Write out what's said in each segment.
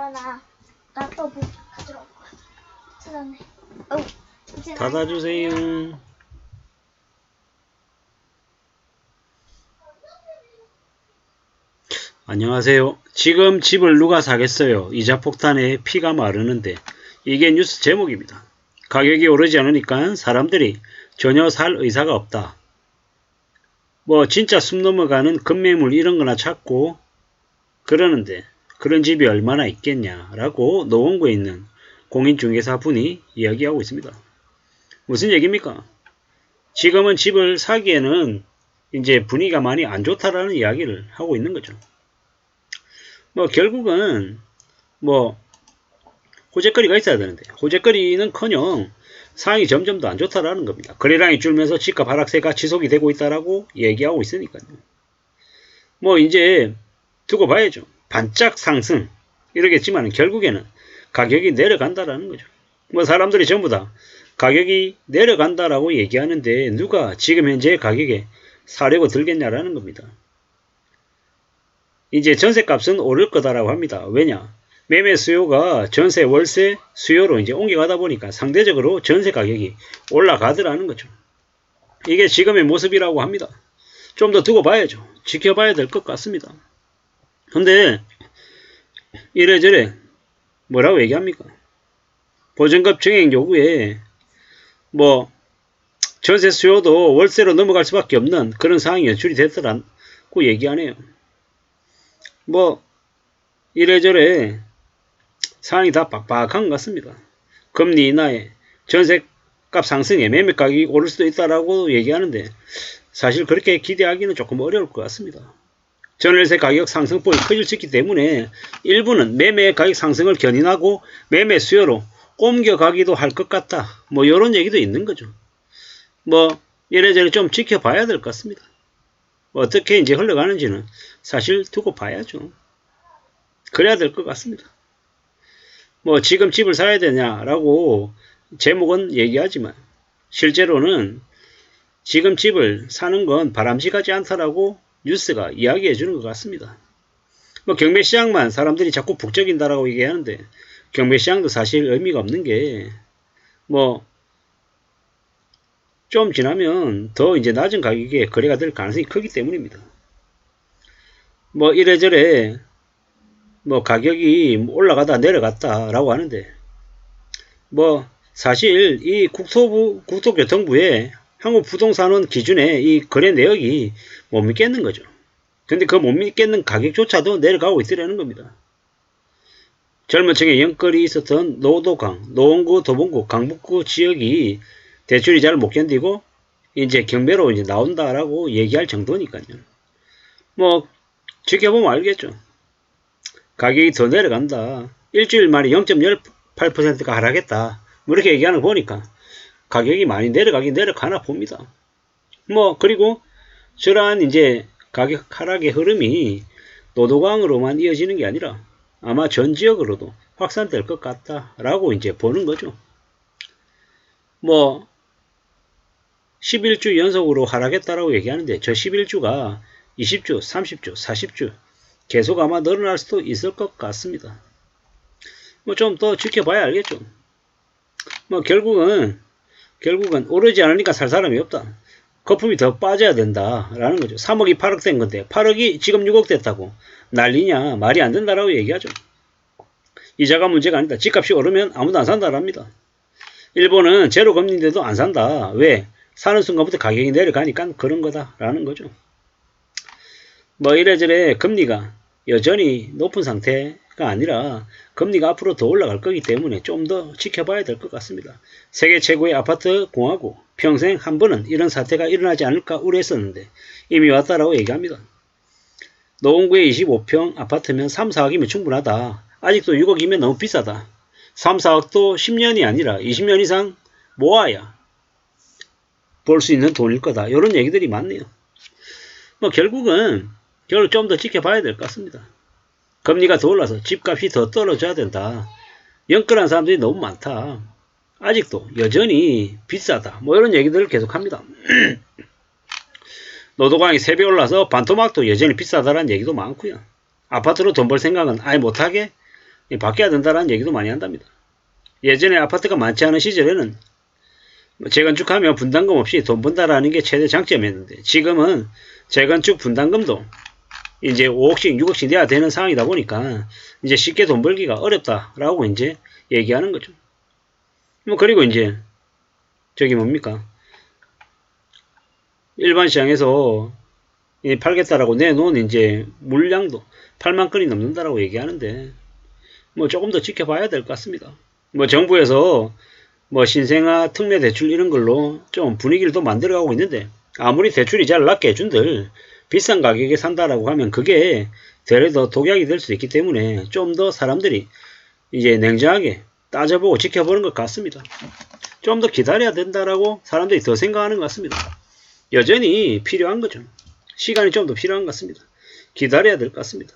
열어놔. 나또뭐 가져올 거야. 찾았네. 이제 나- 닫아주세요. 안녕하세요. 지금 집을 누가 사겠어요? 이자 폭탄에 피가 마르는데 이게 뉴스 제목입니다. 가격이 오르지 않으니까 사람들이 전혀 살 의사가 없다. 뭐 진짜 숨 넘어가는 급매물 이런 거나 찾고 그러는데 그런 집이 얼마나 있겠냐라고 노원구에 있는 공인중개사 분이 이야기하고 있습니다. 무슨 얘기입니까? 지금은 집을 사기에는 이제 분위기가 많이 안 좋다라는 이야기를 하고 있는 거죠. 뭐 결국은 뭐 호재거리가 있어야 되는데 호재거리는커녕 상황이 점점 더 안 좋다라는 겁니다. 거래량이 줄면서 집값 하락세가 지속이 되고 있다라고 얘기하고 있으니까요. 뭐 이제 두고 봐야죠. 반짝 상승 이러겠지만 결국에는 가격이 내려간다라는 거죠. 뭐 사람들이 전부 다 가격이 내려간다라고 얘기하는데 누가 지금 현재 가격에 사려고 들겠냐라는 겁니다. 이제 전세값은 오를 거다라고 합니다. 왜냐? 매매 수요가 전세, 월세 수요로 이제 옮겨가다 보니까 상대적으로 전세 가격이 올라가더라는 거죠. 이게 지금의 모습이라고 합니다. 좀 더 두고 봐야죠. 지켜봐야 될 것 같습니다. 근데 이래저래 뭐라고 얘기합니까? 보증금 증액 요구에 뭐 전세 수요도 월세로 넘어갈 수밖에 없는 그런 상황이 연출이 됐더라고 얘기하네요. 뭐 이래저래 상황이 다 빡빡한 것 같습니다. 금리 인하에 전세값 상승에 매매 가격이 오를 수도 있다라고 얘기하는데 사실 그렇게 기대하기는 조금 어려울 것 같습니다. 전월세 가격 상승폭이 커질 수 있기 때문에 일부는 매매 가격 상승을 견인하고 매매 수요로 옮겨가기도 할 것 같다. 뭐 이런 얘기도 있는 거죠. 뭐 이래저래 좀 지켜봐야 될 것 같습니다. 뭐 어떻게 이제 흘러가는지는 사실 두고 봐야죠. 그래야 될 것 같습니다. 뭐 지금 집을 사야 되냐라고 제목은 얘기하지만 실제로는 지금 집을 사는 건 바람직하지 않다라고 뉴스가 이야기해 주는 것 같습니다. 뭐 경매시장만 사람들이 자꾸 북적인다라고 얘기하는데 경매시장도 사실 의미가 없는 게 뭐 좀 지나면 더 이제 낮은 가격에 거래가 될 가능성이 크기 때문입니다. 뭐 이래저래 뭐 가격이 올라가다 내려갔다 라고 하는데 뭐 사실 이 국토부 국토교통부의 한국 부동산원 기준에 이 거래 내역이 못 믿겠는 거죠. 근데 그 못 믿겠는 가격조차도 내려가고 있으라는 겁니다. 젊은 층에 영끌이 있었던 노도강, 노원구, 도봉구, 강북구 지역이 대출이 잘 못 견디고 이제 경매로 이제 나온다라고 얘기할 정도니까요. 뭐 지켜보면 알겠죠. 가격이 더 내려간다. 일주일 만에 0.18%가 하락했다. 뭐 이렇게 얘기하는 거 보니까 가격이 많이 내려가긴 내려가나 봅니다. 뭐 그리고 저러한 이제 가격 하락의 흐름이 노도강으로만 이어지는 게 아니라 아마 전 지역으로도 확산될 것 같다라고 이제 보는 거죠. 뭐 11주 연속으로 하락했다라고 얘기하는데 저 11주가 20주, 30주, 40주 계속 아마 늘어날 수도 있을 것 같습니다. 뭐 좀 더 지켜봐야 알겠죠. 뭐 결국은 결국은 오르지 않으니까 살 사람이 없다. 거품이 더 빠져야 된다라는 거죠. 3억이 8억 된 건데 8억이 지금 6억 됐다고 난리냐 말이 안 된다라고 얘기하죠. 이자가 문제가 아니다. 집값이 오르면 아무도 안 산다랍니다. 일본은 제로 금리인데도 안 산다. 왜? 사는 순간부터 가격이 내려가니까 그런 거다라는 거죠. 뭐 이래저래 금리가 여전히 높은 상태가 아니라 금리가 앞으로 더 올라갈 거기 때문에 좀 더 지켜봐야 될 것 같습니다. 세계 최고의 아파트 공화국 평생 한 번은 이런 사태가 일어나지 않을까 우려했었는데 이미 왔다라고 얘기합니다. 노원구의 25평 아파트면 3, 4억이면 충분하다. 아직도 6억이면 너무 비싸다. 3, 4억도 10년이 아니라 20년 이상 모아야 벌수 있는 돈일 거다. 이런 얘기들이 많네요. 뭐 결국은 결국 좀 더 지켜봐야 될 것 같습니다. 금리가 더 올라서 집값이 더 떨어져야 된다. 영끌한 사람들이 너무 많다. 아직도 여전히 비싸다. 뭐 이런 얘기들을 계속합니다. 노도강이 3배 올라서 반토막도 여전히 비싸다라는 얘기도 많고요. 아파트로 돈 벌 생각은 아예 못하게 이 바뀌어야 된다라는 얘기도 많이 한답니다. 예전에 아파트가 많지 않은 시절에는 뭐 재건축하면 분담금 없이 돈 번다라는 게 최대 장점이었는데 지금은 재건축 분담금도 이제 5억씩 6억씩 내야 되는 상황이다 보니까 이제 쉽게 돈 벌기가 어렵다라고 이제 얘기하는 거죠. 뭐 그리고 이제 저기 뭡니까 일반 시장에서 이 팔겠다라고 내놓은 이제 물량도 8만 건이 넘는다라고 얘기하는데 뭐 조금 더 지켜봐야 될 것 같습니다. 뭐 정부에서 뭐 신생아 특례 대출 이런 걸로 좀 분위기를 또 만들어가고 있는데 아무리 대출이 잘 낮게 해준들 비싼 가격에 산다라고 하면 그게 더 독약이 될 수 있기 때문에 좀 더 사람들이 이제 냉정하게 따져보고 지켜보는 것 같습니다. 좀 더 기다려야 된다라고 사람들이 더 생각하는 것 같습니다. 여전히 필요한 거죠. 시간이 좀 더 필요한 것 같습니다. 기다려야 될 것 같습니다.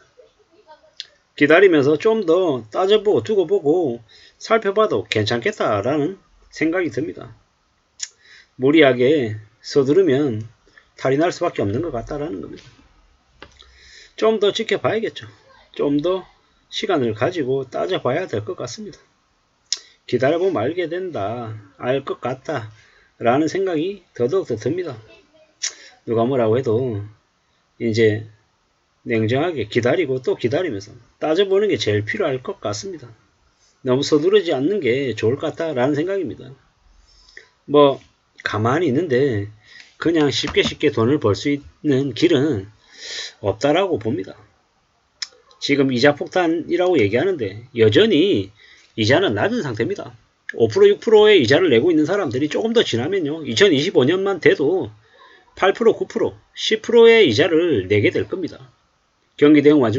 기다리면서 좀 더 따져보고 두고 보고 살펴봐도 괜찮겠다라는 생각이 듭니다. 무리하게 서두르면 탈이 날 수밖에 없는 것 같다라는 겁니다. 좀 더 지켜봐야겠죠. 좀 더 시간을 가지고 따져봐야 될 것 같습니다. 기다려보면 알게 된다, 알 것 같다 라는 생각이 더더욱 더 듭니다. 누가 뭐라고 해도 이제 냉정하게 기다리고 또 기다리면서 따져보는 게 제일 필요할 것 같습니다. 너무 서두르지 않는 게 좋을 것 같다라는 생각입니다. 뭐 가만히 있는데 그냥 쉽게 쉽게 돈을 벌 수 있는 길은 없다라고 봅니다. 지금 이자 폭탄이라고 얘기하는데 여전히 이자는 낮은 상태입니다. 5% 6%의 이자를 내고 있는 사람들이 조금 더 지나면요. 2025년만 돼도 8% 9% 10%의 이자를 내게 될 겁니다. 경기 대응 완전